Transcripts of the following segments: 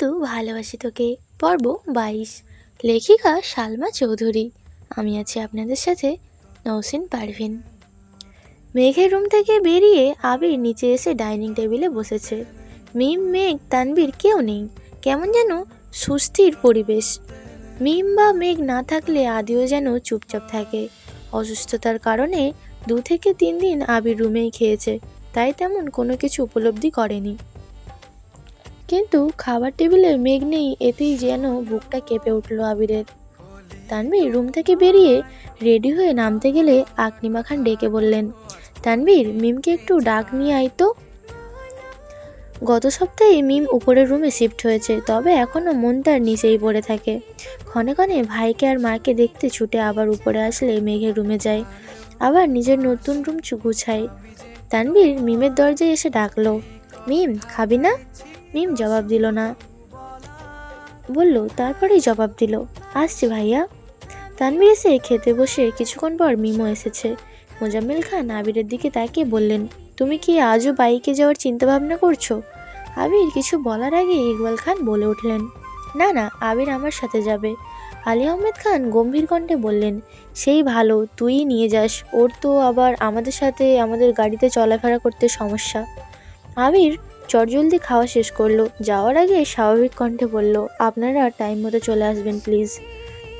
একটু ভালোবাসি তোকে। পর্ব বাইশ। লেখিকা সালমা চৌধুরী। আমি আছি আপনাদের সাথে নৌসিন পারভিন। মেঘের রুম থেকে বেরিয়ে আবির নিচে এসে ডাইনিং টেবিলে বসেছে। মিম, মেঘ তানবীর কেউ নেই। কেমন যেন সুস্থির পরিবেশ। মিম বা মেঘ না থাকলে আদিও যেন চুপচাপ থাকে। অসুস্থতার কারণে দু থেকে তিন দিন আবির রুমেই খেয়েছে। তাই তেমন কোনো কিছু উপলব্ধি করেনি। কিন্তু খাবার টেবিলে মেঘ নেই, এতেই যেন বুকটা কেঁপে উঠল আবিরের। তানবীর রুম থেকে বেরিয়ে রেডি হয়ে নামতে গেলে আকনিমা খান ডেকে বললেন তানবীর মিমকে একটু ডাক নিয়ে আয় তো। গত সপ্তাহে মিম উপরের রুমে শিফট হয়েছে, তবে এখনও মন তার নিচেই পড়ে থাকে। ক্ষণে ক্ষণে ভাইকে আর মাকে দেখতে ছুটে আবার উপরে আসলে মেঘের রুমে যায়, আবার নিজের নতুন রুম গুছায়। তানবীর মিমের দরজায় এসে ডাকলো, মিম, খাবি না? মিম জবাব দিল না। বলল, তারপরেই জবাব দিল। আসছি ভাইয়া। তানভীর এসে খেতে বসে কিছুক্ষণ পর মিমও এসেছে। মোজাম্মেল খান আবিরের দিকে তাকিয়ে বললেন, তুমি কি আজও বাইকে যাওয়ার চিন্তা ভাবনা করছ? আবির কিছু বলার আগে ইকবাল খান বলে উঠলেন, না না, আবির আমার সাথে যাবে। আলী আহমেদ খান গম্ভীর কণ্ঠে বললেন, সেই ভালো, তুই নিয়ে যাস। ওর তো আবার আমাদের সাথে আমাদের গাড়িতে চলাফেরা করতে সমস্যা। আবির চটজলদি খাওয়া শেষ করল। যাওয়ার আগে স্বাভাবিক কণ্ঠে বলল, আপনারা টাইম মতো চলে আসবেন প্লিজ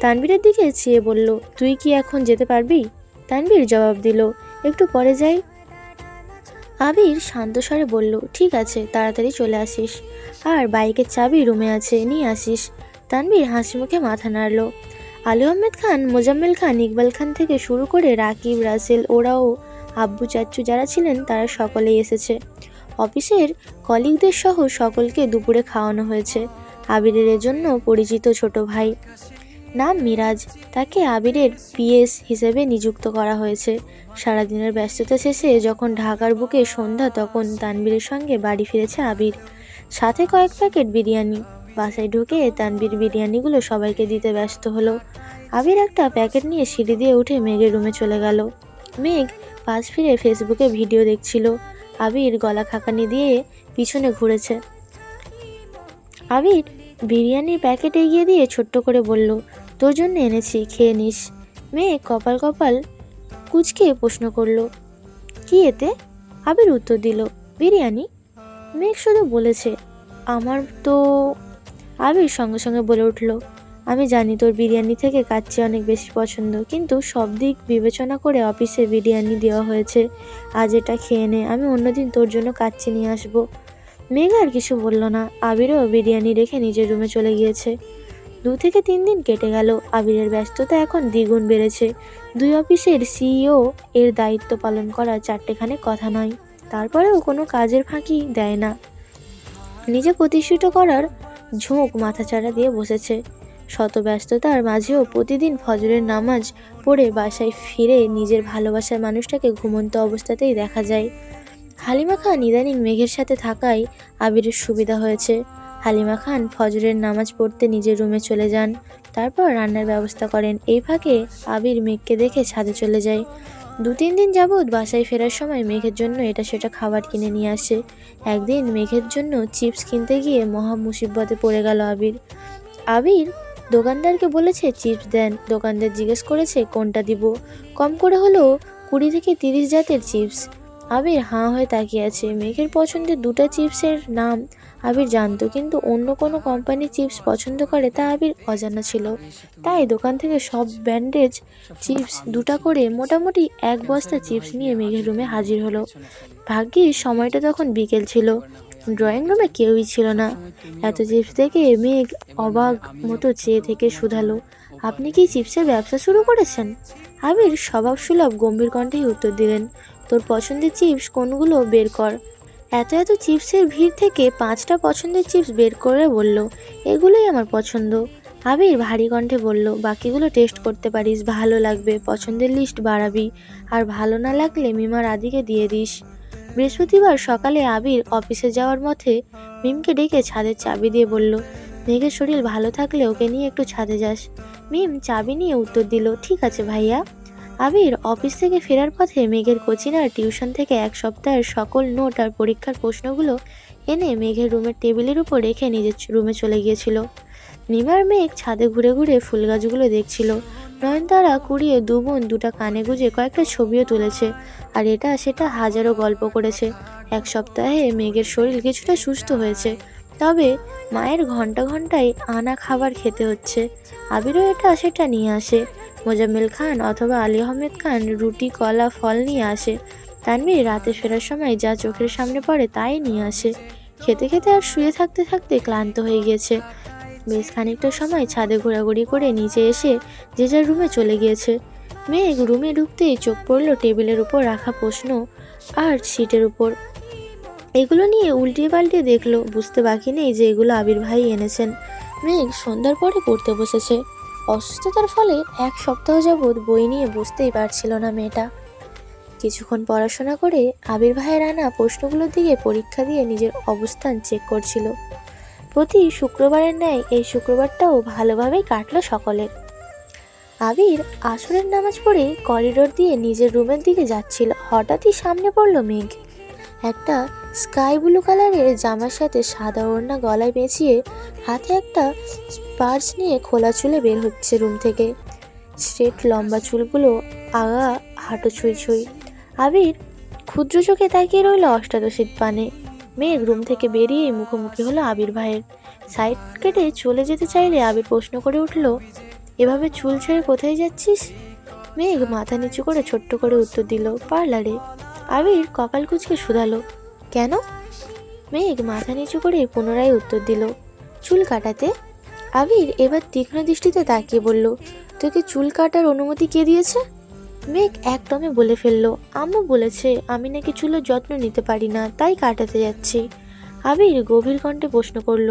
তানবীরের দিকে চেয়ে বলল, তুই কি এখন যেতে পারবি? তানবীর জবাব দিল, একটু পরে যাই। আবির শান্ত স্বরে বলল, ঠিক আছে, তাড়াতাড়ি চলে আসিস। আর বাইকের চাবি রুমে আছে, নিয়ে আসিস। তানবীর হাসি মুখে মাথা নাড়ল। আলু আহমেদ খান, মোজাম্মেল খান, ইকবাল খান থেকে শুরু করে রাকিব, রাসেল, ওরাও, আব্বু, চাচ্চু যারা ছিলেন, তারা সকলেই এসেছে। অফিসের কলিগদের সহ সকলকে দুপুরে খাওয়ানো হয়েছে। আবিরের জন্য পরিচিত ছোট ভাই। নাম মিরাজ। তাকে আবিরের পিএস হিসেবে নিযুক্ত করা হয়েছে। সারাদিনের ব্যস্ততা শেষে যখন ঢাকার বুকে সন্ধ্যা, তখন তানবীরের সঙ্গে বাড়ি ফিরেছে আবির। সাথে কয়েক প্যাকেট বিরিয়ানি। বাসায় ঢুকে তানবীর বিরিয়ানিগুলো সবাইকে দিতে ব্যস্ত হলো। আবির একটা প্যাকেট নিয়ে সিঁড়ি দিয়ে উঠে মেঘের রুমে চলে গেল। মেঘ পাশ ফিরে ফেসবুকে ভিডিও দেখছিল। আবির গলা খাকানি দিয়ে পিছনে ঘুরেছে। আবির বিরিয়ানির প্যাকেট এগিয়ে দিয়ে ছোট্ট করে বলল, তোর জন্য এনেছি, খেয়ে নিস। মেয়ে কপাল কপাল কুচকে প্রশ্ন করল, কি এতে? আবির উত্তর দিল, বিরিয়ানি। মেঘ শুধু বলেছে, আমার তো, আবির সঙ্গে সঙ্গে বলে উঠল আমি জানি তোর বিরিয়ানি থেকে কাচ্চি অনেক বেশি পছন্দ, কিন্তু সব দিক বিবেচনা করে অফিসে বিরিয়ানি দেওয়া হয়েছে। আজ এটা খেয়ে নে, আমি অন্যদিন তোর জন্য কাচ্চি নিয়ে আসব। মেঘ আর কিছু বলল না। আবিরও বিরিয়ানি রেখে নিজের রুমে চলে গিয়েছে। দু থেকে তিন দিন কেটে গেল, আবিরের ব্যস্ততা এখন দ্বিগুণ বেড়েছে। দুই অফিসের সিইও এর দায়িত্ব পালন করা চারটেখানে কথা নয়, তারপরেও কোনো কাজের ফাঁকি দেয় না। নিজে প্রতিষ্ঠিত করার ঝোঁক মাথাচাড়া দিয়ে বসেছে। শত ব্যস্ততার মাঝেও প্রতিদিন ফজরের নামাজ পড়ে বাসায় ফিরে নিজের ভালোবাসার মানুষটাকে ঘুমন্ত অবস্থাতেই দেখা যায়। হালিমা খান ইদানিং মেঘের সাথে থাকায় আবিরের সুবিধা হয়েছে। হালিমা খান ফজরের নামাজ পড়তে নিজের রুমে চলে যান, তারপর রান্নার ব্যবস্থা করেন। এই ফাঁকে আবির মেঘকে দেখে ছাদে চলে যায়। দু তিন দিন যাবৎ বাসায় ফেরার সময় মেঘের জন্য এটা সেটা খাবার কিনে নিয়ে আসে। একদিন মেঘের জন্য চিপস কিনতে গিয়ে মহা মুসিবতে পড়ে গেল আবির। আবির দোকানদারকে বলেছে, চিপস দেন। দোকানদার জিজ্ঞেস করেছে, কোনটা দিব? কম করে হলেও কুড়ি থেকে তিরিশ জাতের চিপস। আবির হাঁ হয়ে তাকিয়ে আছে। মেঘের পছন্দের দুটো চিপসের নাম আবির জানতো, কিন্তু অন্য কোনো কোম্পানির চিপস পছন্দ করে তা আবির অজানা ছিল। তাই দোকান থেকে সব ব্যান্ডেজ চিপস দুটা করে মোটামুটি এক বস্তা চিপস নিয়ে মেঘের রুমে হাজির হলো। ভাগ্যিস সময়টা তখন বিকেল ছিল। ড্রয়িং রুমে কেউই ছিল না। এত চিপস দেখে মেঘ অবাক মতো চেয়ে থেকে শুধালো। আপনি কি চিপসের ব্যবসা শুরু করেছেন? আবির স্বভাব সুলভ গম্ভীর কণ্ঠেই উত্তর দিলেন, তোর পছন্দের চিপস কোনগুলো বের কর। এত এত চিপসের ভিড় থেকে পাঁচটা পছন্দের চিপস বের করে, বলল, এগুলোই আমার পছন্দ। আবির ভারী কণ্ঠে বলল, বাকিগুলো টেস্ট করতে পারিস, ভালো লাগবে, পছন্দের লিস্ট বাড়াবি, আর ভালো না লাগলে মিমার আদিকে দিয়ে দিস। বৃহস্পতিবার সকালে আবির অফিসে যাওয়ার মধ্যে মিমকে ডেকে ছাদের চাবি দিয়ে বলল, মেঘের শরীর ভালো থাকলে ওকে নিয়ে একটু ছাদে যাস। মিম চাবি নিয়ে উত্তর দিল, ঠিক আছে ভাইয়া। আবির অফিস থেকে ফেরার পথে মেঘের কোচিং আর টিউশন থেকে এক সপ্তাহের সকল নোট আর পরীক্ষার প্রশ্নগুলো এনে মেঘের রুমের টেবিলের উপর রেখে নিজের রুমে চলে গিয়েছিল। নিমার মেঘ ছাদে ঘুরে ঘুরে ফুল গাছগুলো দেখছিল। নয়নতারা কুড়িয়ে দু বোন দুটা কানে গুজে কয়েকটা ছবিও তুলেছে, আর এটা সেটা হাজারো গল্প করেছে। এক সপ্তাহে মেঘের শরীর কিছুটা সুস্থ হয়েছে, তবে মায়ের ঘণ্টা ঘন্টায় আনা খাবার খেতে হচ্ছে। আবিরও এটা সেটা নিয়ে আসে। মোজাম্মেল খান অথবা আলী আহমেদ খান রুটি, কলা, ফল নিয়ে আসে। তানভীর রাতে ফেরার সময় যা চোখের সামনে পড়ে তাই নিয়ে আসে। খেতে খেতে আর শুয়ে থাকতে থাকতে ক্লান্ত হয়ে গিয়েছে। বেশ খানিকটা সময় ছাদে ঘোরাঘুরি করে নিচে এসে যে যার রুমে চলে গিয়েছে। মেঘ রুমে ঢুকতেই চোখ পড়ল টেবিলের উপর রাখা প্রশ্ন আর সিটের উপর। এগুলো নিয়ে উল্টিয়ে পাল্টিয়ে দেখল, বুঝতে বাকি নেই যে এগুলো আবির ভাই এনেছেন। মেঘ সন্ধ্যার পরে পড়তে বসেছে। অসুস্থতার ফলে এক সপ্তাহ যাবৎ বই নিয়ে বুঝতেই পারছিল না মেয়েটা। কিছুক্ষণ পড়াশোনা করে আবির ভাইয়ের আনা প্রশ্নগুলোর দিকে পরীক্ষা দিয়ে নিজের অবস্থান চেক করছিল। প্রতি শুক্রবারের ন্যায় এই শুক্রবারটাও ভালোভাবেই কাটলো সকলের আবির আসরের নামাজ পড়ে করিডোর দিয়ে নিজের রুমের দিকে যাচ্ছিল। হঠাৎই সামনে পড়ল মেঘ। একটা স্কাই ব্লু কালারের জামার সাথে সাদা ওড়না গলায় পেঁচিয়ে হাতে একটা পার্স নিয়ে খোলা চুলে বের হচ্ছে রুম থেকে। স্ট্রেট লম্বা চুলগুলো আগা হাঁটু ছুঁই ছুঁই। আবির ক্ষুদ্র চোখে তাকিয়ে রইল অষ্টাদশীর পানে। মেঘ রুম থেকে বেরিয়ে মুখোমুখি হলো আবির ভাইয়ের। সাইড কেটে চলে যেতে চাইলে আবির প্রশ্ন করে উঠল, এভাবে চুল ছেড়ে কোথায় যাচ্ছিস? মেঘ মাথা নিচু করে ছোট্ট করে উত্তর দিল, পার্লারে। আবির কপাল কুচকে শুধালো, কেন? মেঘ মাথা নিচু করে পুনরায় উত্তর দিল, চুল কাটাতে? আবির এবার তীক্ষ্ণ দৃষ্টিতে তাকিয়ে বলল, তোকে চুল কাটার অনুমতি কে দিয়েছে? মেঘ একদমে বলে ফেলল, আম্মু বলেছে আমি নাকি চুলের যত্ন নিতে পারি না, তাই কাটাতে যাচ্ছি। আবির গভীর কণ্ঠে প্রশ্ন করল,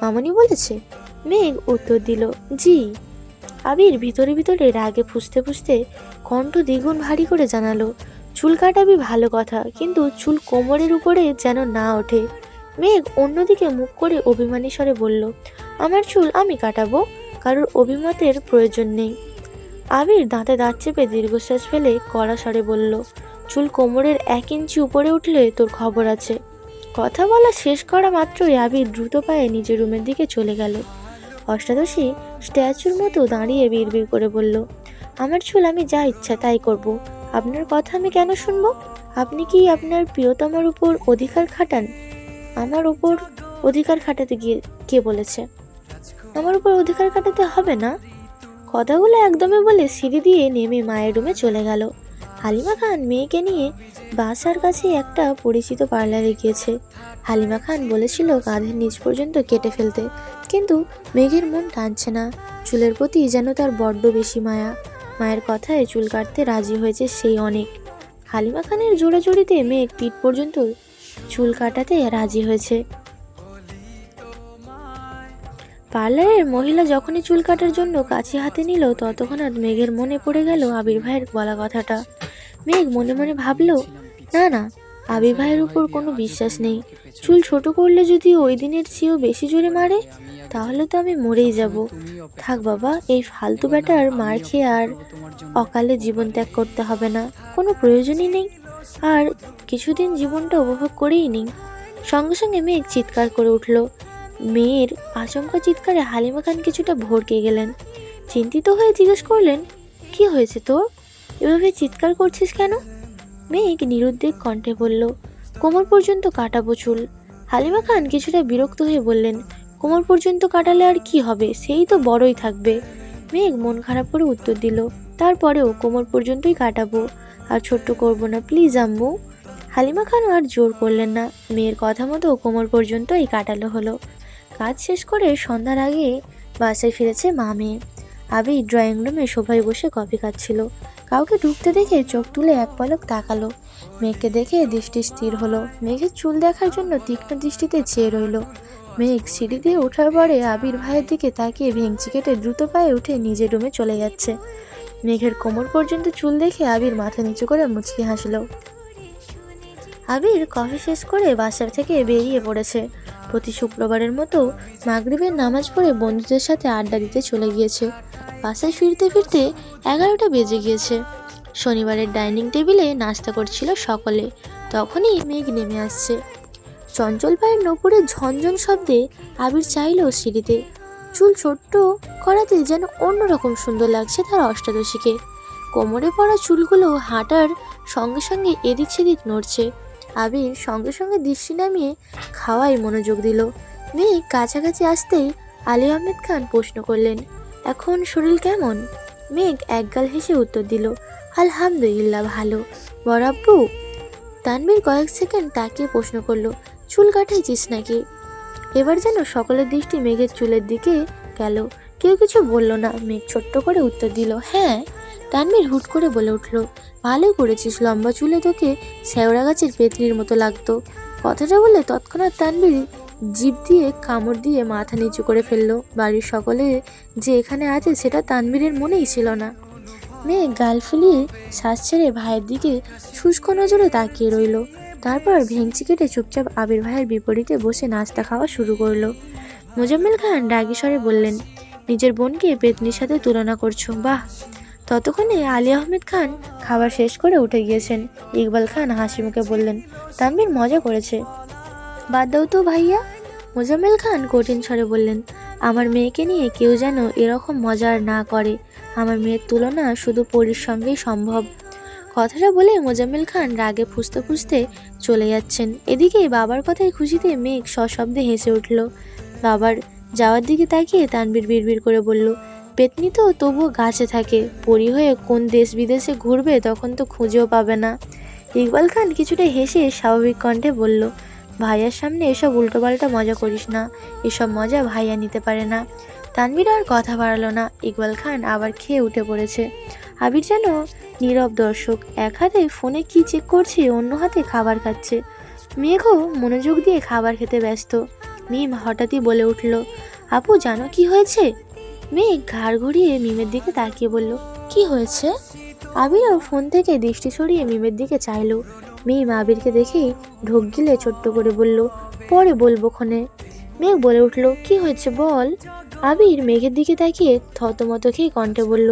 মামনি বলেছে? মেঘ উত্তর দিল, জি। আবির ভিতরে ভিতরে রাগে ফুসতে ফুসতে কণ্ঠ দ্বিগুণ ভারী করে জানালো, চুল কাটাবি ভালো কথা, কিন্তু চুল কোমরের উপরে যেন না ওঠে। মেঘ অন্যদিকে মুখ করে অভিমানী স্বরে বলল, আমার চুল আমি কাটাবো, কারোর অভিমতের প্রয়োজন নেই। আবির দাঁতে দাঁত চেপে দীর্ঘশ্বাস ফেলে কড়া স্বরে বলল, চুল কোমরের এক ইঞ্চি উপরে উঠলে তোর খবর আছে। কথা বলা শেষ করা মাত্রই আবির দ্রুত পায়ে নিজের রুমের দিকে চলে গেল। অষ্টাদশী স্ট্যাচুর মতো দাঁড়িয়ে বিড়বিড় করে বলল, আমার চুল আমি যা ইচ্ছা তাই করব। আপনার কথা আমি কেন শুনব? আপনি কি আপনার প্রিয়তমার উপর অধিকার খাটান? আমার উপর অধিকার খাটাতে গিয়ে কে বলেছে? আমার উপর অধিকার খাটাতে হবে না। কথাগুলো একদমই বলে সিঁড়ি দিয়ে নেমে মায়ের রুমে চলে গেল। হালিমা খান মেয়েকে নিয়ে বাসার কাছে একটা পরিচিত পার্লারে গিয়েছে। হালিমা খান বলেছিল কাঁধের নিচ পর্যন্ত কেটে ফেলতে, কিন্তু মেঘের মন টানছে না। চুলের প্রতি যেন তার বড্ড বেশি মায়া। মায়ের কথায় চুল কাটতে রাজি হয়েছে সেই অনেক। হালিমা খানের জোড়াজোড়িতে মেঘ পিঠ পর্যন্ত চুল কাটাতে রাজি হয়েছে। পার্লারের মহিলা যখনই চুল কাটার জন্য কাছে হাতে নিল, ততক্ষণাৎ মেঘের মনে পড়ে গেল আবির ভাইয়ের বলা কথাটা। মেঘ মনে মনে ভাবলো, না না, আবির ভাইয়ের উপর কোনো বিশ্বাস নেই। চুল ছোট করলে যদি ওই দিনের চেয়েও বেশি জোরে মারে, তাহলে তো আমি মরেই যাব। থাক বাবা, এই ফালতু ব্যাটার মার খেয়ে আর অকালে জীবন ত্যাগ করতে হবে না। কোনো প্রয়োজনই নেই। আর কিছুদিন জীবনটা উপভোগ করেই নেই সঙ্গে সঙ্গে মেঘ চিৎকার করে উঠল মেয়ের আচমকা চিৎকারে হালিমা খান কিছুটা ভড়কে গেলেন। চিন্তিত হয়ে জিজ্ঞেস করলেন, কি হয়েছে তোর? এভাবে চিৎকার করছিস কেন? মেঘ নিরুদ্বেগ কণ্ঠে বলল, কোমর পর্যন্ত কাটাবো চুল। হালিমা খান কিছুটা বিরক্ত হয়ে বললেন, কোমর পর্যন্ত কাটালে আর কি হবে? সেই তো বড়ই থাকবে। মেঘ মন খারাপ করে উত্তর দিল, তারপরেও কোমর পর্যন্তই কাটাবো, আর ছোট্ট করব না, প্লিজ আম্মু। হালিমা খান আর জোর করলেন না, মেয়ের কথা মতো কোমর পর্যন্তই কাটালো হলো। কাজ শেষ করে সন্ধ্যার আগে বাসায় ফিরেছে মা মেয়ে আবি ড্রয়িং রুমে সবাই বসে কফি খাচ্ছিল। কাউকে ঢুকতে দেখে চোখ তুলে এক পলক তাকালো। মেঘকে দেখে দৃষ্টি স্থির হলো। মেঘের চুল দেখার জন্য তীক্ষ্ণ দৃষ্টিতে চেয়ে রইল। মেঘ সিঁড়ি দিয়ে ওঠার পরে আবির ভাইয়ের দিকে তাকিয়ে ভেঙচি কেটে দ্রুত পায়ে উঠে নিজের রুমে চলে যাচ্ছে। মেঘের কোমর পর্যন্ত চুল দেখে আবির মাথা নিচু করে মুচকি হাসলো। আবির কফি শেষ করে বাসার থেকে বেরিয়ে পড়েছে। প্রতি শুক্রবারের মতো মাগরিবের নামাজ পড়ে বন্ধুদের সাথে আড্ডা দিতে চলে গিয়েছে। বাসায় ফিরতে ফিরতে এগারোটা বেজে গিয়েছে। শনিবারের ডাইনিং টেবিলে নাস্তা করছিল সকলে। তখনই মেঘ নেমে আসছে। চঞ্চল পায়ের নপুরে ঝনঝন শব্দে আবির চাইলো সিঁড়িতে। চুল ছোট্ট করাতে যেন অন্যরকম সুন্দর লাগছে তার অষ্টাদশীকে। কোমরে পড়া চুলগুলো হাঁটার সঙ্গে সঙ্গে এদিক সেদিক নড়ছে। আবির সঙ্গে সঙ্গে দৃষ্টি নামিয়ে খাওয়ায় মনোযোগ দিল। মেয়ে কাছাকাছি আসতেই আলী আহমেদ খান প্রশ্ন করলেন, এখন শরীর কেমন? মেঘ একগাল হেসে উত্তর দিল, আলহামদুলিল্লাহ ভালো। বরাব্বু তানবীর কয়েক সেকেন্ড তাকিয়ে প্রশ্ন করল, চুল কাটাইছিস নাকি? এবার যেন সকলের দৃষ্টি মেঘের চুলের দিকে গেল। কেউ কিছু বলল না, মেঘ ছোট্ট করে উত্তর দিল হ্যাঁ। তানবীর হুট করে বলে উঠল, ভালোই করেছিস, লম্বা চুলে তোকে শেওড়া গাছের পেতনির মতো লাগতো। কথাটা বলে তৎক্ষণাৎ তানবীর জিভ দিয়ে কামড় দিয়ে মাথা নিচু করে ফেলল। বাড়ির সকলে যে এখানে আছে সেটা তানবীরের মনেই ছিল না। মেয়ে গাল ফুলিয়ে শ্বাস ছেড়ে ভাইয়ের দিকে শুষ্ক নজরে তাকিয়ে রইল। তারপর ভেঙচি কেটে চুপচাপ আবির ভাইয়ের বিপরীতে বসে নাস্তা খাওয়া শুরু করল। মোজাম্মেল খান রাগী স্বরে বললেন, নিজের বোনকে পেতনির সাথে তুলনা করছ, বাহ! ততক্ষণে আলী আহমেদ খান খাবার শেষ করে উঠে গিয়েছেন। ইকবাল খান হাসি মুখে বললেন তানবীর মজা করেছে। বাদ দাও তো ভাইয়া। মোজাম্মেল খান কঠিন স্বরে বললেন, আমার মেয়েকে নিয়ে কেউ যেন এরকম মজা আর না করে। আমার মেয়ের তুলনা শুধু পরীর সঙ্গেই সম্ভব। কথাটা বলে মোজাম্মেল খান রাগে ফুসতে ফুসতে চলে যাচ্ছেন। এদিকে বাবার কথায় খুশিতে মেঘ সশব্দে হেসে উঠল। বাবার যাওয়ার দিকে তাকিয়ে তানবীর বিড়বিড় করে বলল পেতনি তো তবুও গাছে থাকে। পরি হয়ে কোন দেশ বিদেশে ঘুরবে তখন তো খুঁজেও পাবে না। ইকবাল খান কিছুটা হেসে স্বাভাবিক কণ্ঠে বলল, ভাইয়ার সামনে এসব উল্টোপাল্টা মজা করিস না। এসব মজা ভাইয়া নিতে পারে না। তানবীর আর কথা বাড়ালো না। ইকবাল খান আবার খেয়ে উঠে পড়েছে। আবির যেন নীরব দর্শক, এক হাতে ফোনে কি চেক করছে, অন্য হাতে খাবার খাচ্ছে। মেঘও মনোযোগ দিয়ে খাবার খেতে ব্যস্ত। মিম হঠাৎই বলে উঠল, আপু, জানো কি হয়েছে? মেঘ ঘাড় ঘুরিয়ে মিমের দিকে তাকিয়ে বলল, কি হয়েছে? আবিরও ফোন থেকে দৃষ্টি সরিয়ে মিমের দিকে চাইলো। মিম আবিরকে দেখেই ঢোক গিলে ছোট্ট করে বলল, পরে বলব ক্ষণে। মেঘ বলে উঠল, কি হয়েছে বল? আবির মেঘের দিকে তাকিয়ে থতমত খেয়ে কণ্ঠে বলল,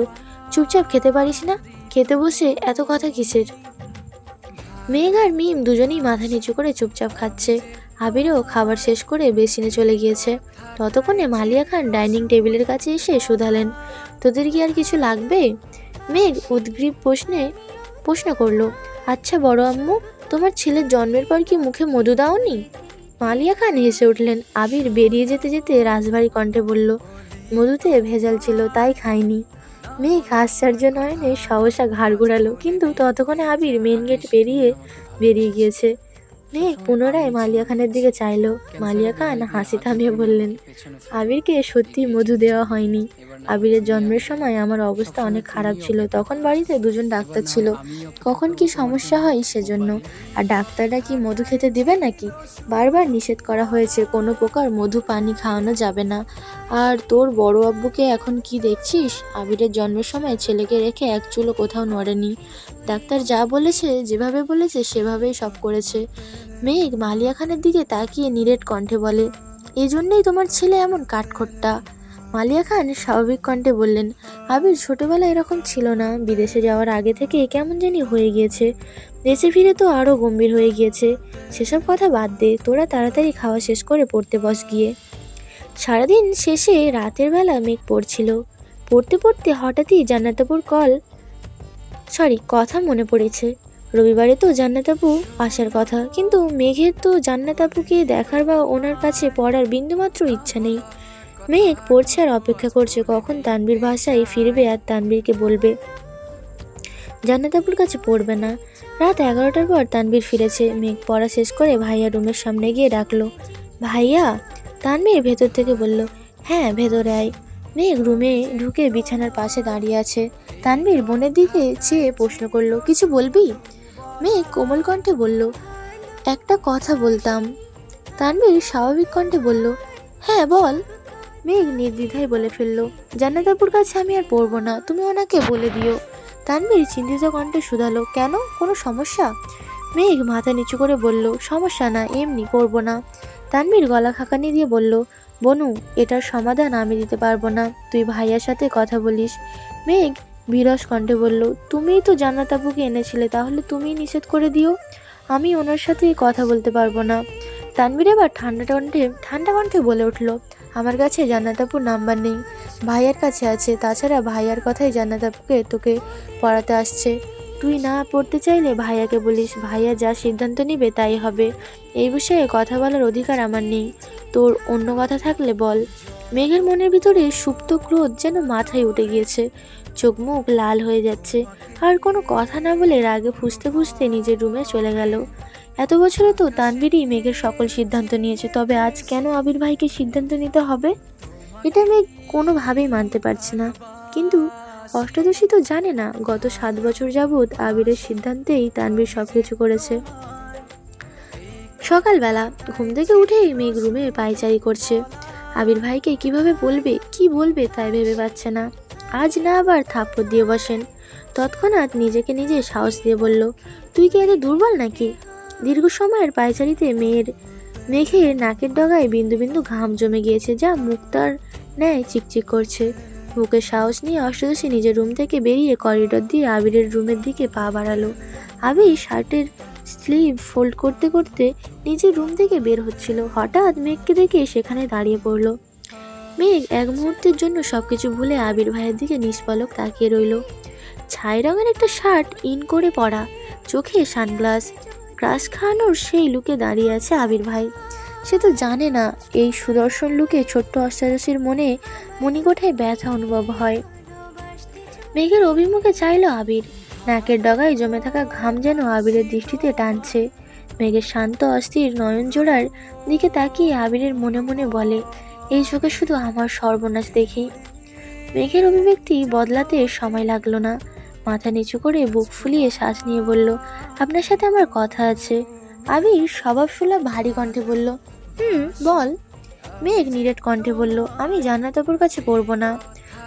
চুপচাপ খেতে পারিস না? খেতে বসে এত কথা কিসের? মেঘ আর মিম দুজনেই মাথা নিচু করে চুপচাপ খাচ্ছে। আবিরও খাবার শেষ করে বেসিনে চলে গিয়েছে। ততক্ষণে মালিয়া খান ডাইনিং টেবিলের কাছে এসে শুধালেন। তোদের কি আর কিছু লাগবে? মেঘ উদ্গ্রীব প্রশ্নে প্রশ্ন করল। আচ্ছা বড় আম্মু, তোমার ছেলের জন্মের পর কি মুখে মধু দাওনি? মালিয়া খান হেসে উঠলেন। আবির বেরিয়ে যেতে যেতে রাজবাড়ি কণ্ঠে বলল, মধুতে ভেজাল ছিল, তাই খাইনি। মেঘ আশ্চর্য নয়নে সহসা ঘাড় ঘোরালো, কিন্তু ততক্ষণে আবির মেন গেট পেরিয়ে বেরিয়ে গিয়েছে। মেঘ পুনরায় মালিয়া খানের দিকে চাইলো। মালিয়া খান হাসি থামিয়ে বললেন, আবিরকে সত্যি মধু দেওয়া হয়নি। আবিরের জন্মের সময় আমার অবস্থা অনেক খারাপ ছিল। তখন বাড়িতে দুজন ডাক্তার ছিল। কখন কি সমস্যা হয় সেজন্য। আর ডাক্তাররা কি মধু খেতে দিবে নাকি? বারবার নিষেধ করা হয়েছে, কোনো প্রকার মধু পানি খাওয়ানো যাবে না। আর তোর বড় আব্বুকে এখন কি দেখছিস? আবিরের জন্মের সময় ছেলেকে রেখে এক চুলো কোথাও নড়েনি। ডাক্তার যা বলেছে, যেভাবে বলেছে, সেভাবেই সব করেছে। মেঘ মালিয়া খানের দিকে তাকিয়ে নিরেট কণ্ঠে বলে, এই জন্যই তোমার ছেলে এমন কাঠখোট্টা। মালিয়া খান স্বাভাবিক কণ্ঠে বললেন, আবির ছোটবেলায় এরকম ছিল না। বিদেশে যাওয়ার আগে থেকে কেমন জানি হয়ে গিয়েছে। দেশে ফিরে তো আরও গম্ভীর হয়ে গিয়েছে। সেসব কথা বাদ দে, তোরা তাড়াতাড়ি খাওয়া শেষ করে পড়তে বস গিয়ে। সারাদিন শেষে রাতের বেলা মেঘ পড়ছিল। পড়তে পড়তে হঠাৎই জান্নাতাপুর কল সরি, কথা মনে পড়েছে। রবিবারে তো জান্নাতাপু আসার কথা, কিন্তু মেঘের তো জান্নাতাপুকে দেখার বা ওনার কাছে পড়ার বিন্দুমাত্র ইচ্ছা নেই। মেঘ পড়ছে আর অপেক্ষা করছে কখন তানবীর ভাষায় ফিরবে আর তানবীরকে বলবে। জান্নাতাপুর কাছে পড়বে না। রাত এগারোটার পর তানবীর ফিরেছে। মেঘ পড়া শেষ করে ভাইয়া রুমের সামনে গিয়ে ডাকলো, ভাইয়া? তানবীর ভেতর থেকে বলল হ্যাঁ ভেতরে আয়। মেঘ রুমে ঢুকে বিছানার পাশে দাঁড়িয়ে আছে। তানবীর বোনের দিকে চেয়ে প্রশ্ন করল, কিছু বলবি? মেঘ কোমল কণ্ঠে বলল, একটা কথা বলতাম। তানবীর স্বাভাবিক কণ্ঠে বলল হ্যাঁ বল। মেঘ নির্দ্বিধায় বলে ফেলল, জান্নাতাপুর কাছে আমি আর পড়ব না, তুমি ওনাকে বলে দিও। তানবীর চিন্তিত কণ্ঠে শুধালো, কেন? কোনো সমস্যা? মেঘ মাথা নিচু করে বলল, সমস্যা না, এমনি পড়ব না। তানবীর গলা খাকানি দিয়ে বলল বনু, এটার সমাধান আমি দিতে পারব না। তুই ভাইয়ার সাথে কথা বলিস। মেঘ বিরস কণ্ঠে বলল, তুমিই তো জান্নাতাপুকে এনেছিলে, তাহলে তুমিই নিষেধ করে দিও। আমি ওনার সাথে কথা বলতে পারব না। তানবীর এবার ঠান্ডা কণ্ঠে ঠান্ডা কণ্ঠে বলে উঠল, আমার কাছে জান্নাতাপুর নাম্বার নেই। ভাইয়ার কাছে আছে, তাছাড়া ভাইয়ার কথাই জান্নাতাপুকে তোকে পড়াতে আসছে। তুই না পড়তে চাইলে ভাইয়াকে বলিস, ভাইয়া যা সিদ্ধান্ত নিবে তাই হবে। এই বিষয়ে কথা বলার অধিকার আমার নেই। তোর অন্য কথা থাকলে বল। মেঘের মনের ভিতরে সুপ্ত ক্রোধ যেন মাথায় উঠে গিয়েছে। চোখ মুখ লাল হয়ে যাচ্ছে। আর কোনো কথা না বলে রাগে ফুসতে ফুসতে নিজের রুমে চলে গেল। এত বছরে তো তানবীরই মেঘের সকল সিদ্ধান্ত নিয়েছে, তবে আজ কেন আবির ভাইকে সিদ্ধান্ত নিতে হবে? এটা মেঘ কোনোভাবেই মানতে পারছে না। কিন্তু অষ্টাদশী তো জানে না, গত সাত বছর যাবৎ আবিরের সিদ্ধান্তেই তানবীর সব কিছু করেছে। সকালবেলা ঘুম থেকে উঠেই মেঘ রুমে পায়চারি করছে। আবির ভাইকে কীভাবে বলবে, কি বলবে তাই ভেবে পাচ্ছে না। আজ না আবার থাপ্পড় দিয়ে বসেন। তৎক্ষণাৎ নিজেকে নিজে সাহস দিয়ে বলল, তুই কি এত দুর্বল নাকি? দীর্ঘ সময়ের পায়চারিতে মেয়ের, মেঘের নাকের ডগায় বিন্দু বিন্দু ঘাম জমে গিয়েছে যা মুক্তার ন্যায় চিকচিক করছে। বুকের সাহস নিয়ে অষ্টাদশী নিজের রুম থেকে বেরিয়ে করিডোর দিয়ে আবিরের রুমের দিকে পা বাড়ালো। আবির শার্টের স্লিভ ফোল্ড করতে করতে নিজের রুম থেকে বের হচ্ছিল। হঠাৎ মেঘকে দেখে সেখানে দাঁড়িয়ে পড়ল। মেঘ এক মুহূর্তের জন্য সবকিছু ভুলে আবির ভাইয়ের দিকে নিষ্পলক তাকিয়ে রইল। ছাই রঙের একটা শার্ট ইন করে পরা, চোখে সানগ্লাস, ক্রাশ খাওয়ানোর সেই লুকে দাঁড়িয়ে আছে আবির ভাই। সে তো জানে না, এই সুদর্শন লুকে ছোট্ট অষ্টাদশীর মনে মণিকোঠায় ব্যথা অনুভব হয়। মেঘের অভিমুখে চাইল আবির। নাকের ডগায় জমে থাকা ঘাম যেন আবিরের দৃষ্টিতে টানছে। মেঘের শান্ত, অস্থির নয়ন জোড়ার দিকে তাকিয়ে আবিরের মনে মনে বলে, এই চোখে শুধু আমার সর্বনাশ দেখি। মেঘের অভিব্যক্তি বদলাতে সময় লাগল না। মাথা নিচু করে বুক ফুলিয়ে শ্বাস নিয়ে বলল, আপনার সাথে আমার কথা আছে। আবির স্বভাবসুলভ ভারী কণ্ঠে বলল হুম, বল। মেঘ নিরেট কণ্ঠে বলল, আমি জান্নাতাপুর কাছে পড়ব না।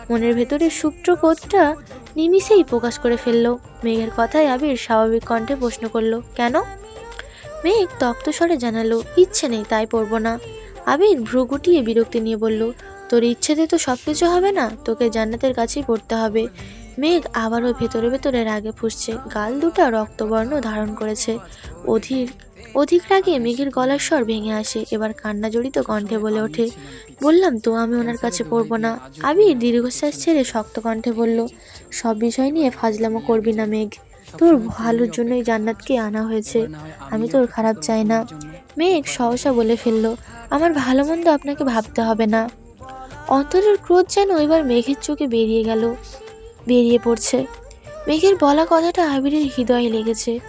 মনের ভেতরে সুপ্ত কোধটা নিমিষেই প্রকাশ করে ফেলল। মেঘের কথায় আবির স্বাভাবিক কণ্ঠে প্রশ্ন করল, কেন? মেঘ তপ্ত স্বরে জানালো, ইচ্ছে নেই, তাই পড়ব না। আবির ভ্রু গুটিয়ে বিরক্তি নিয়ে বলল, তোর ইচ্ছেতে তো সব কিছু হবে না, তোকে জান্নাতের কাছেই পড়তে হবে। মেঘ আবারও ভেতরে ভেতরে রাগে ফুসছে, গাল দুটা রক্তবর্ণ ধারণ করেছে। অধীর অধিক রাগে মেঘের গলার স্বর ভেঙে আসে, এবার কান্না জড়িত কণ্ঠে বলে ওঠে, বললাম তো, আমি ওনার কাছে পড়ব না। আবির দীর্ঘশ্বাস ছেড়ে শক্ত কণ্ঠে বলল, সব বিষয় নিয়ে ফাজলামো করবি না মেঘ। তোর ভালোর জন্যই জান্নাতকে আনা হয়েছে। আমি তোর খারাপ চাই না। মেঘ সহসা বলে ফেলল, আমার ভালো মন্দ আপনাকে ভাবতে হবে না। অন্তরের ক্রোধ যেন এবার মেঘের চোখে বেরিয়ে গেল, বেরিয়ে পড়ছে। মেঘের বলা কথাটা আবিরের হৃদয়ে লেগেছে।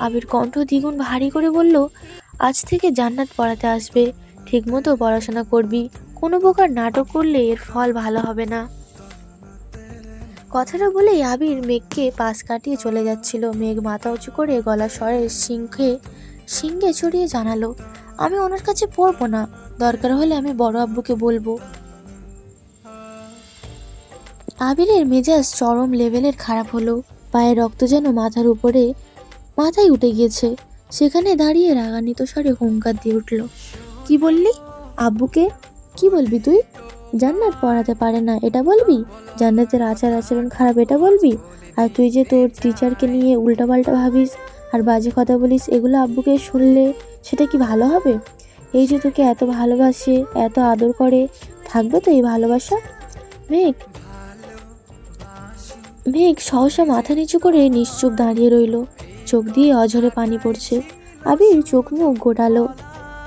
আবির কণ্ঠ দ্বিগুণ ভারী করে বলল, আজ থেকে জান্নাত পড়াতে আসবে। ঠিকমতো পড়াশোনা করবি। কোনো প্রকার নাটক করলে এর ফল ভালো হবে না। কথাটা বলেই আবির মেঘকে পাশ কাটিয়ে চলে যাচ্ছিল। মেঘ মাথা উঁচু করে গলা স্বরে সিংহে সিংহে ছড়িয়ে জানালো, আমি ওনার কাছে পড়ব না। দরকার হলে আমি বড় আব্বুকে বলব। আবিরের মেজাজ চরম লেভেলের খারাপ হলো। পায়ে রক্ত যেন মাথার উপরে মাথায় উঠে গিয়েছে। সেখানে দাঁড়িয়ে রাগান্বিত স্বরে হুঙ্কার দিয়ে উঠল, কি বললি? আব্বুকে? কি বলবি তুই? জান্নাত পড়াতে পারে না, এটা বলবি? জান্নাতের আচার আচরণ খারাপ, এটা বলবি? আর তুই যে তোর টিচারকে নিয়ে উল্টাপাল্টা ভাবিস আর বাজে কথা বলিস, এগুলো আব্বুকে শুনলে সেটা কি ভালো হবে? এই যে তোকে এত ভালোবাসে, এত আদর করে, থাকবে তো এই ভালোবাসা? মেঘ মেঘ সহসা মাথা নিচু করে নিশ্চুপ দাঁড়িয়ে রইল। চোখ দিয়ে অঝরে পানি পড়ছে। আবির চোখ মুখ গোটালো।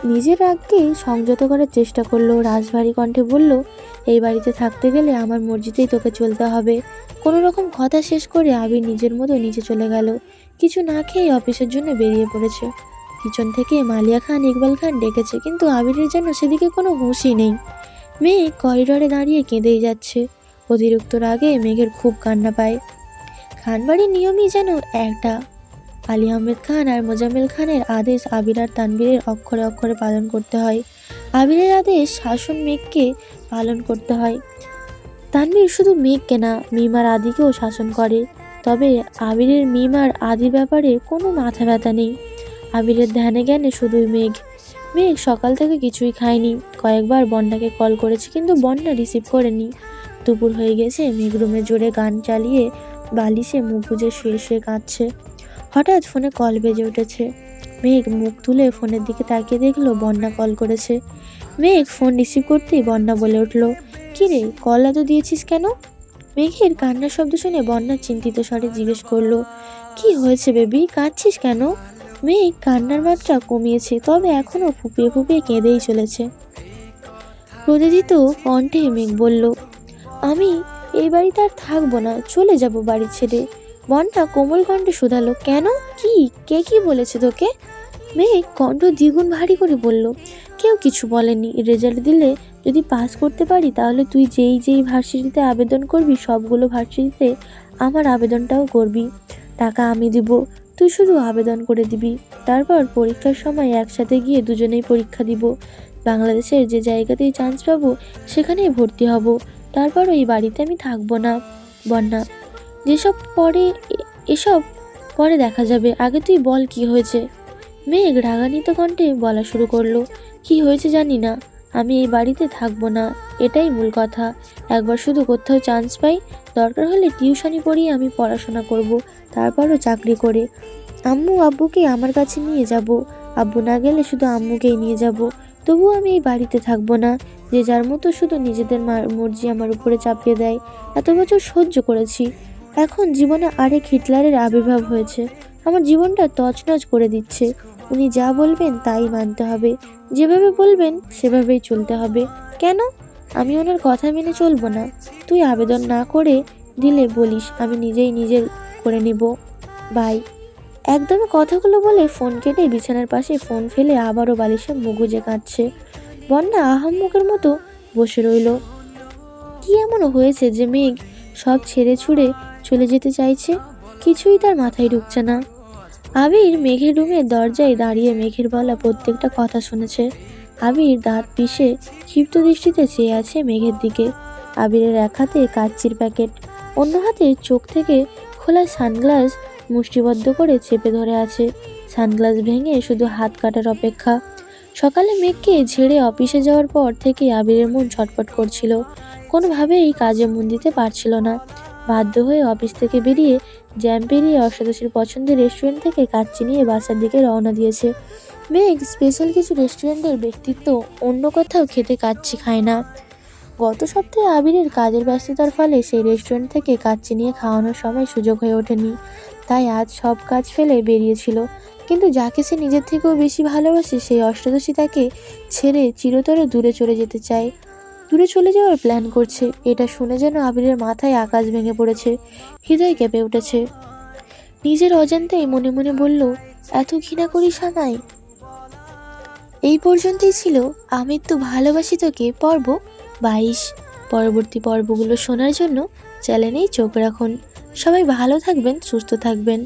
নিজের রাগকে সংযত করার চেষ্টা করল। রাজভারী কণ্ঠে বলল, এই বাড়িতে থাকতে গেলে আমার মর্জিতেই তোকে চলতে হবে। কোনো রকম কথা শেষ করে আবির নিজের মতো নিচে চলে গেল। কিছু না খেয়ে অফিসের জন্য বেরিয়ে পড়েছে। পিছন থেকে মালিয়া খান, ইকবাল খান ডেকেছে, কিন্তু আবিরের যেন সেদিকে কোনো হুঁশই নেই। মেয়ে করিডরে দাঁড়িয়ে কেঁদেই যাচ্ছে। অতিরিক্ত রাগে মেঘের খুব কান্না পায়। খানবাড়ির নিয়মই যেন একটা। আলী আহমেদ খান আর মোজাম্মেল খানের আদেশ আবির আর তানবীরের অক্ষরে অক্ষরে পালন করতে হয়। আবিরের আদেশ শাসন মেঘকে পালন করতে হয়। তানবীর শুধু মেঘকে না, মিমার আদিকেও শাসন করে। তবে আবিরের মিমার আদির ব্যাপারে কোনো মাথা ব্যথা নেই। আবিরের ধ্যানে জ্ঞানে শুধুই মেঘ। মেঘ সকাল থেকে কিছুই খায়নি। কয়েকবার বন্যাকে কল করেছে কিন্তু বন্যা রিসিভ করেনি। দুপুর হয়ে গেছে মেঘ রুমে জোরে গান চালিয়ে বালিশে মুখ গুজে শুয়ে শুয়ে কাঁদছে। হঠাৎ ফোনে কল বেজে উঠেছে। মেঘ মুখ তুলে ফোনের দিকে তাকিয়ে দেখল, বন্যা কল করেছে। মেঘ ফোন রিসিভ করতেই বন্যা বলে উঠল, কি রে, কল এত দিয়েছিস কেন? মেঘের কান্নার শব্দ শুনে বন্যা চিন্তিত স্বরে জিজ্ঞেস করল, কি হয়েছে বেবি, কাঁদছিস কেন? মেঘ কান্নার মাত্রা কমিয়েছে, তবে এখনও ফুপিয়ে ফুপিয়ে কেঁদেই চলেছে। প্রযোজিত কণ্ঠে মেঘ বলল, আমি এই বাড়িতে আর থাকব না, চলে যাব বাড়ি ছেড়ে। বন্যা কোমল কণ্ঠে শুধালো। কেন? কি? কে কি বলেছে তোকে? মেঘ কণ্ঠ দ্বিগুণ ভারী করে বলল, কেউ কিছু বলেনি। রেজাল্ট দিলে যদি পাস করতে পারি, তাহলে তুই যেই যেই ভার্সিটিতে আবেদন করবি, সবগুলো ভার্সিটিতে আমার আবেদনটাও করবি। টাকা আমি দিব, তুই শুধু আবেদন করে দিবি। তারপর পরীক্ষার সময় একসাথে গিয়ে দুজনেই পরীক্ষা দিব। বাংলাদেশের যে জায়গাতেই চান্স পাবো, সেখানেই ভর্তি হব। তারপর ওই বাড়িতে আমি থাকব না। বন্যা যেসব পরে এসব পরে দেখা যাবে। আগে তুই বল কি হয়েছে? মেঘ রাগান্বিত কণ্ঠে বলা শুরু করল, কি হয়েছে জানি না। আমি এই বাড়িতে থাকব না। এটাই মূল কথা। একবার শুধু কোথাও চান্স পাই। দরকার হলে টিউশনি পড়িয়ে আমি পড়াশোনা করব, তারপরও চাকরি করে। আম্মু আব্বুকে আমার কাছে নিয়ে যাব। আব্বু না গেলে শুধু আম্মুকেই নিয়ে যাব। তবুও আমি এই বাড়িতে থাকব না। যে যার মতো শুধু নিজেদের মর্জি আমার উপরে চাপিয়ে দেয়। এত বছর সহ্য করেছি। এখন জীবনে আরেক হিটলারের আবির্ভাব হয়েছে। আমার জীবনটা তছনছ করে দিচ্ছে। উনি যা বলবেন তাই মানতে হবে। যেভাবে বলবেন সেভাবেই চলতে হবে। কেন? আমি ওনার কথা মেনে চলবো না। তুই আবেদন না করে দিলে বলিস, আমি নিজেই নিজের করে নিব। বাই। একদমই কথাগুলো বলে ফোন কেটে বিছানার পাশে ফোন ফেলে আবারও বালিশে মুগুজে কাঁদছে। বন্যা আহাম্মুকের মতো বসে রইল। কি এমন হয়েছে যে মেঘ সব ছেড়ে ছুড়ে চলে যেতে চাইছে, কিছুই তার মাথায় ঢুকছে না। আবির মেঘের রুমের দরজায় দাঁড়িয়ে মেঘের বলা প্রত্যেকটা কথা শুনেছে। আবির দাঁত পিষে ক্ষিপ্ত দৃষ্টিতে চেয়ে আছে মেঘের দিকে। আবিরের এক হাতে কাচ্চির প্যাকেট, অন্য হাতে চোখ থেকে খোলা সানগ্লাস মুষ্টিবদ্ধ করে চেপে ধরে আছে। সানগ্লাস ভেঙে শুধু হাত কাটার অপেক্ষা। সকালে মেঘকে ঝেড়ে অফিসে যাওয়ার পর থেকে আবিরের মন ছটফট করছিল। কোনোভাবেই কাজে মন দিতে পারছিল না। বাধ্য হয়ে অফিস থেকে বেরিয়ে জ্যাম পেরিয়ে অষ্টাদশীর পছন্দের রেস্টুরেন্ট থেকে কাচ্চি নিয়ে বাসার দিকে রওনা দিয়েছে। মেঘ স্পেশাল কিছু রেস্টুরেন্টের ব্যক্তিত্ব, অন্য কোথাও খেতে কাচ্চি খায় না। গত সপ্তাহে আবিরের কাজের ব্যস্ততার ফলে সেই রেস্টুরেন্ট থেকে কাচ্চি নিয়ে খাওয়ানোর সময় সুযোগ হয়ে ওঠেনি। তাই আজ সব কাজ ফেলে বেরিয়েছিল। কিন্তু যাকে সে নিজের থেকেও বেশি ভালোবাসে, সেই অষ্টাদশী তাকে ছেড়ে চিরতরে দূরে চলে যেতে চায়। দূরে চলে যাওয়ার প্ল্যান করছে। এটা শুনে যেন আবিরের মাথায় আকাশ ভেঙে পড়েছে, হৃদয় কেঁপে উঠেছে। নিজের অজান্তেই মনে মনে বলল, এত ঘৃণা করিস আমায় এই পর্যন্তই ছিল আমির তো ভালোবাসি তোকে পর্ব বাইশ। পরবর্তী পর্বগুলো শোনার জন্য চ্যানেলেই চোখ রাখুন। সবাই ভালো থাকবেন, সুস্থ থাকবেন।